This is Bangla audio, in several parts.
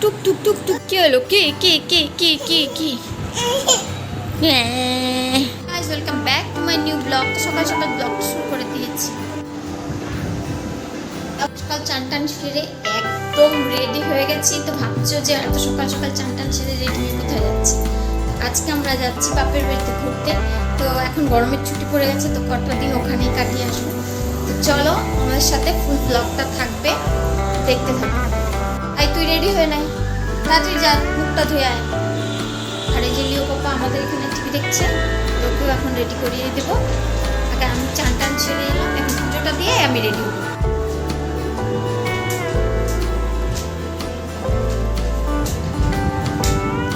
টুক টুক টুক কি হলো? কে কে কে কে কে, কি? Welcome back to my new blog সকাল সকাল ব্লগ শুরু করে দিয়েছি। সকাল চান টান সেরে একদম রেডি হয়ে গেছি। তো ভাবছ যে এত সকাল সকাল চান টান সেরে রেডি হয়ে কোথায় যাচ্ছি? আজকে আমরা যাচ্ছি বাপের বাড়িতে ঘুরতে। তো এখন গরমের ছুটি পড়ে গেছে, তো কটা দিন ওখানেই কাটিয়ে আসব। তো চলো, আমাদের সাথে ফুল ব্লগটা থাকবে। দেখতে থাকো। আই তুই রেডি হয়ে নাই তাড়াতাড়ি যা, মুখটা ধুয়ে আয়। আর এই যে লিও পাপা আমাদের এখানে টিভি দেখছে তোকেও এখন রেডি করিয়ে দেবো। আগে আমি চান টান ছেড়ে এলাম, এখন পুজোটা দিয়ে আমি রেডি হব।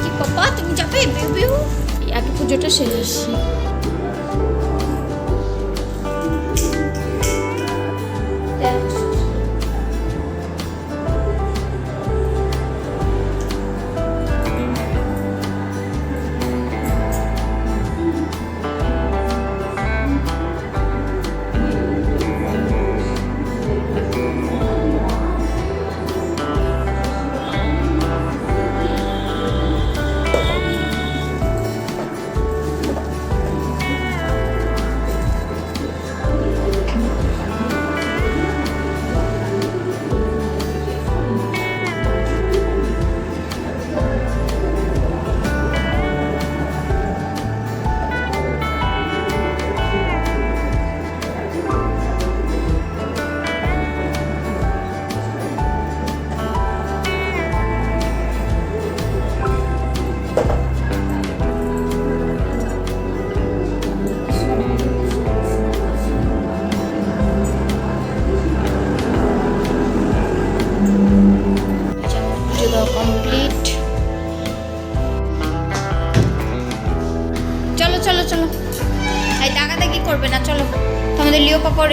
কি পাপা, তুমি যাবে? বিউ বিউ। আগে পুজোটা সেরে আসি।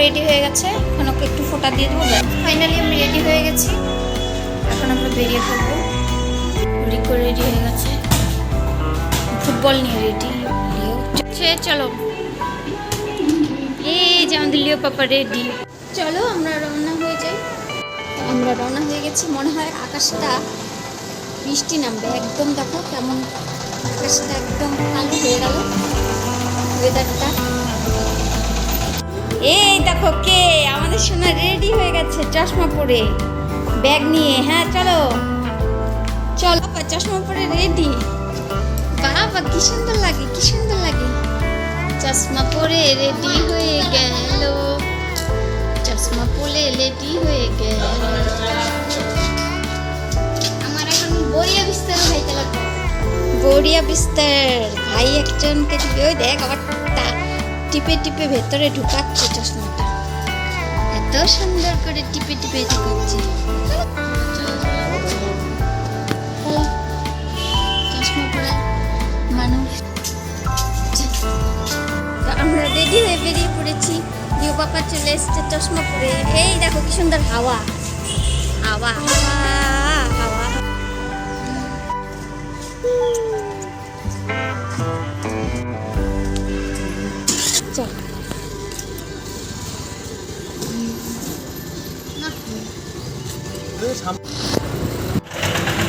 রেডি হয়ে গেছে। এখন ওকে একটু ফোটা দিয়ে দেবো। ফাইনালি আমি রেডি হয়ে গেছি। এখন আমরা বেরিয়ে পড়ব। রিকো রেডি হয়ে গেছে। ফুটবল নিয়ে রেডি সে চলো। এই যে আমাদের লিও পাপা রেডি চলো, আমরা রওনা হয়ে যাই। আমরা রওনা হয়ে গেছি। মনে হয় আকাশটা বৃষ্টি নামবে। একদম দেখো কেমন আকাশটা একদম কালো হয়ে গেল। ওয়েদারটা এই দেখো কে? আমাদের সোনা রেডি হয়ে গেছে চশমা পরে। ব্যাগ নিয়ে হ্যাঁ চলো। চলো চশমা পরে রেডি বাবা, কি সুন্দর লাগে, কি সুন্দর লাগে। চশমা পরে রেডি হয়ে গেল। চশমা পরে রেডি হয়ে গেল। আমার এখন বড়িয়া বিস্তার খাইতে লাগবে বড়িয়া বিস্তার। ভাই একজনকে দিবে, ওই দেখ আবার টিপে টিপে ভেতরে ঢুকাচ্ছে চশমাটা। এত সুন্দর করে টিপে টিপে ঢুকাচ্ছে। চশমা পরা মানুষ। আমরা রেডি হয়ে বেরিয়ে পড়েছি। দিও বাবা চলে এসছে চশমা পরে। এই দেখো কি সুন্দর হাওয়া হাওয়া। হাওয়া।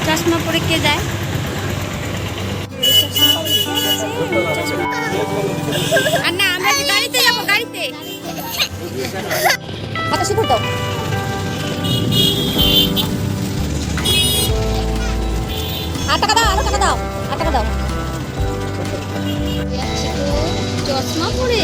চশমা পরে কে যায়? আর না, আমরা গাড়িতে যাব? গাড়িতে। কথা শুধু তো আট টাকা দাও আট চশমা পরে।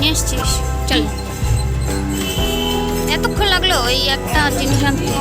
নিয়ে এসছিস চল। এতক্ষণ লাগল ওই একটা জিনিস আনতে।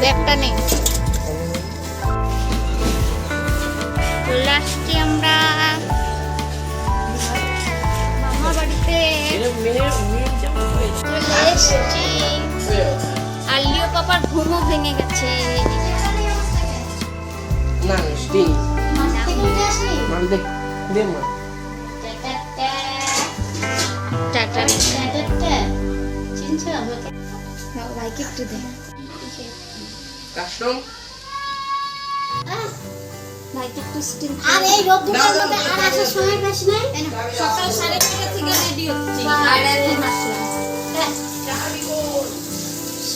ব্যাগটা নেই। আসছি আমরা মামা বাড়িতে চলে এসছি। পাপার ঘুমও ভেঙে গেছে। না স্টিং মানে দেখ দে মা। টাটা। ভাইকে একটু দে কাস্টম ভাইকে একটু স্টিল আর এই রোদ্দুরের মধ্যে আর আসার সময় পাস নাই? সকাল সাড়ে ছটা থেকে রেডি হচ্ছি। আর এখন আসলাম।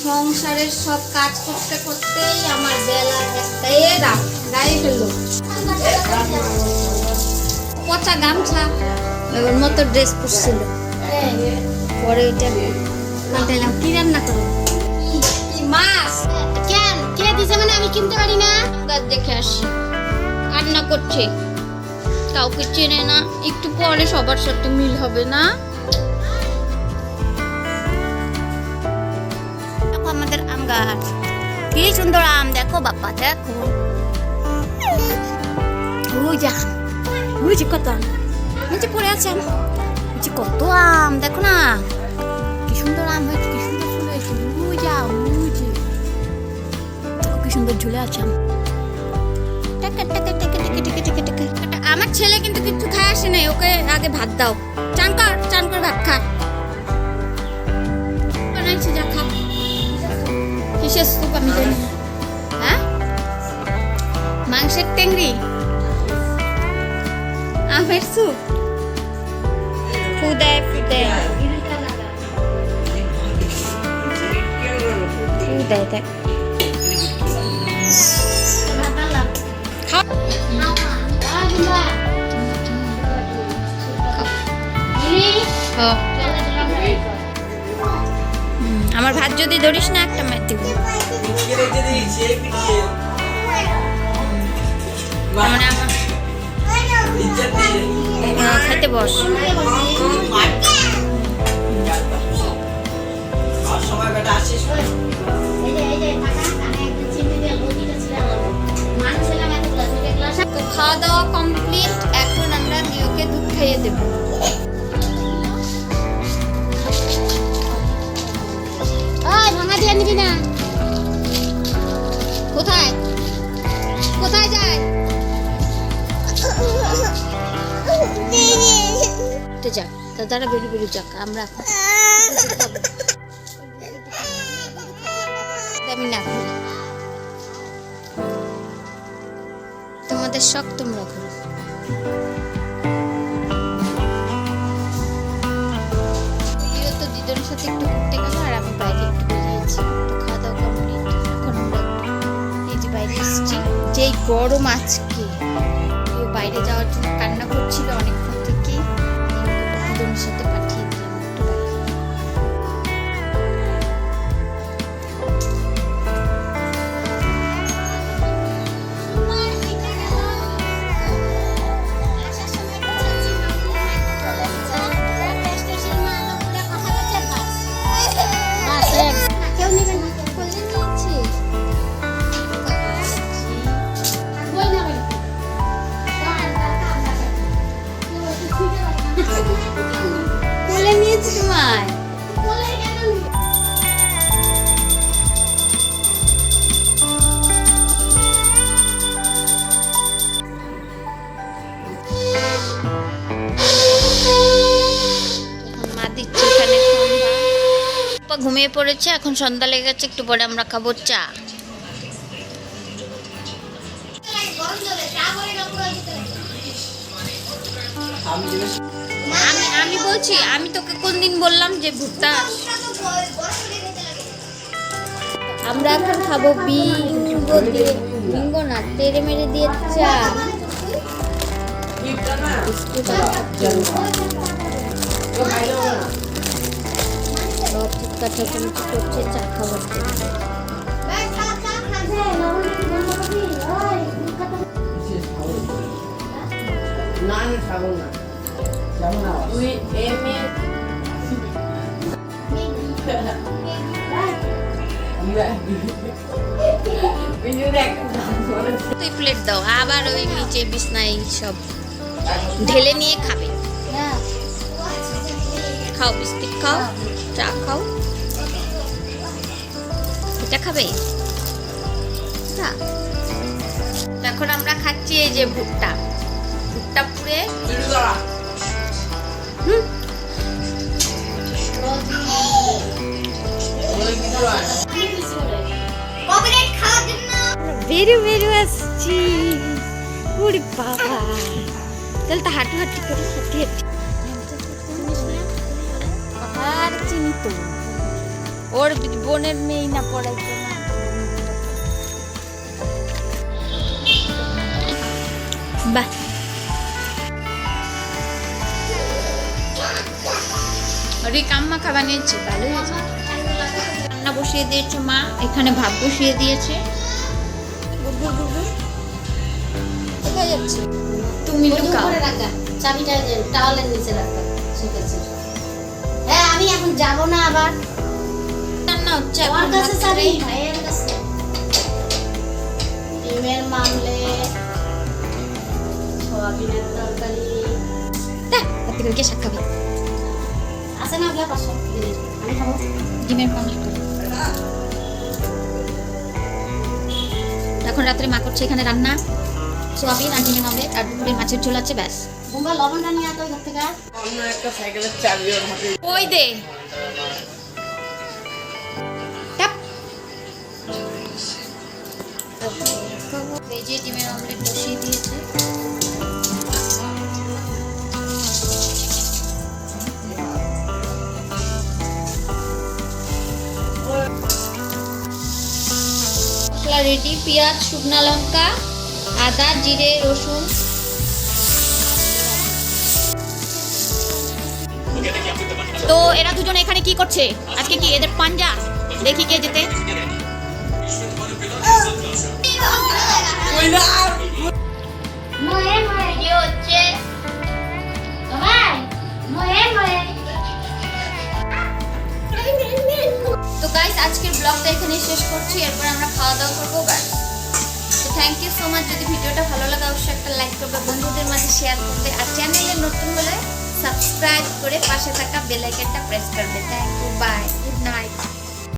সংসারের সব কাজ করতে করতেই আমার বেলা একটা। এ রাত গায়ে ফেলল পচা গামছা। ওর মতো ড্রেস পরছিল। পরে ওইটা পাল্টাইলাম কি রান্না করো মাছ? কেন? কে দিছে মানে আমি কিনতে পারি না? গাছ দেখে আসি। কান্না করছে। কাউকে চেনে না একটু পরে সবার সাথে মিল হবে না? দেখো আমাদের আম গাছ। কি সুন্দর আম দেখো বাপ্পা দেখো। ওই যা কত আম? নিচে পড়ে আছে কত আম দেখো না। সুন্দর আম হয়েছে, কি সুন্দর ফুল হয়েছে বুঝা বুঝে দেখো কি সুন্দর ঝুলে আছে আমার ছেলে কিন্তু কিছু খায় আসে নাই, ওকে আগে ভাত দাও। চান কর চান কর ভাত খা। বানাইছে, যা খা। আমি হ্যাঁ? মাংসের টেংরি? আমের স্যুপ? ফুদায় ফুদায়। দেয় দেয় আমার ভাত যদি ধরিস না একটা মেয়ে দিব খেতে বস সময় আসিস তো খাওয়া দাওয়া কমপ্লিট এখন আমরা নিয়োকে দুধ খাইয়ে দেবো। ভাঙা দিয়ে নিবি না। কোথায়? কোথায় যায়? তো যাক বেরু বেরু যাক আমরা আমি না করি। তোমাদের শখ তোমরা দিদিও তো সাথে একটু ঘুরতে আর আমি বাইরে খাওয়া দাওয়া এই যে বাইরে যেই গরম আজকে বাইরে যাওয়ার জন্য কান্না করছিল অনেকক্ষণ ঘুমিয়ে পড়েছে এখন সন্ধ্যা লেগে গেছে একটু পরে আমরা খাব চা। আমি আমি বলছি আমি তোকে কোন দিন বললাম যে ভুট্টা আমরা এখন খাব বিঙ্গো দিয়ে বিঙ্গো না তেরে মেরে দিয়ে চা। বিস্কুট করছে? চা খাবার জন্য না না খাব না যাব না তুই প্লেট দাও আবার ওই নিচে বিছনায় সব ঢেলে নিয়ে খাবে। খাও বিস্কিট খাও চা খাও। এটা খাবে? তো এখন আমরা খাচ্ছি এই যে ভুট্টা। ভুট্টা পুড়ে হুম। বেরু বেরু আসছি। ওরে বাবা। তাহলে তো হাঁটু হাঁটু করে হাঁটি হাঁটি আর চিনি তো ওর বোনের মেয়ে না পড়াইতো না। বাহ রিক আম্মা খাবার নিয়েছে ভালো হয়েছে। রান্না বসিয়ে দিয়েছে মা এখানে ভাত বসিয়ে দিয়েছে। কোথায় যাচ্ছে? তুমি লুকাও। চাবিটা টাওয়ালের নিচে রাখা। ঠিক আছে। হ্যাঁ আমি এখন যাব না আবার। রান্না হচ্ছে আমার এখন কাছে চাবি ভাইয়ের কাছে। ডিমের মামলে সয়াবিনের তরকারি। দেখ, রাত্রে গিয়ে শাক খাবি। আছে না আপনার পাশে আমি খাব। ডিমের খাবি এখন রাত্রে মা করছে এখানে রান্না। সোয়াবিন আর ডিমের অমলেট আর দুপুরে মাছের ঝোল আছে ব্যাস। বুম্বা লবণটা নিয়ে আতো ঘর থেকে। অন্য একটা সাইকেলের চাবি ওর হাতে। ওই দে। ডিমের অমলেট বসিয়ে দিয়েছে। রেডি পেঁয়াজ, শুকনা লঙ্কা, আদা, জিরে, রসুন। তো এরা দুজন এখানে কি করছে? আজকে কি এদের পাঞ্জা? দেখি কে যেতে ময়ে ময়ে কি হচ্ছে ভাই ময়ে ময়ে তো গাইস আজকের ব্লগটা এখানে শেষ করছি, এরপর আমরা খাওয়া দাওয়া করব, ব্যাস। তো থ্যাংক ইউ সো মাচ যদি ভিডিওটা ভালো লাগে, অবশ্যই একটা লাইক করবে, বন্ধুদের মাঝে শেয়ার করবে, আর চ্যানেলে নতুন হলে সাবস্ক্রাইব করে পাশে থাকা বেল আইকনটা প্রেস করবে। Thank you bye good night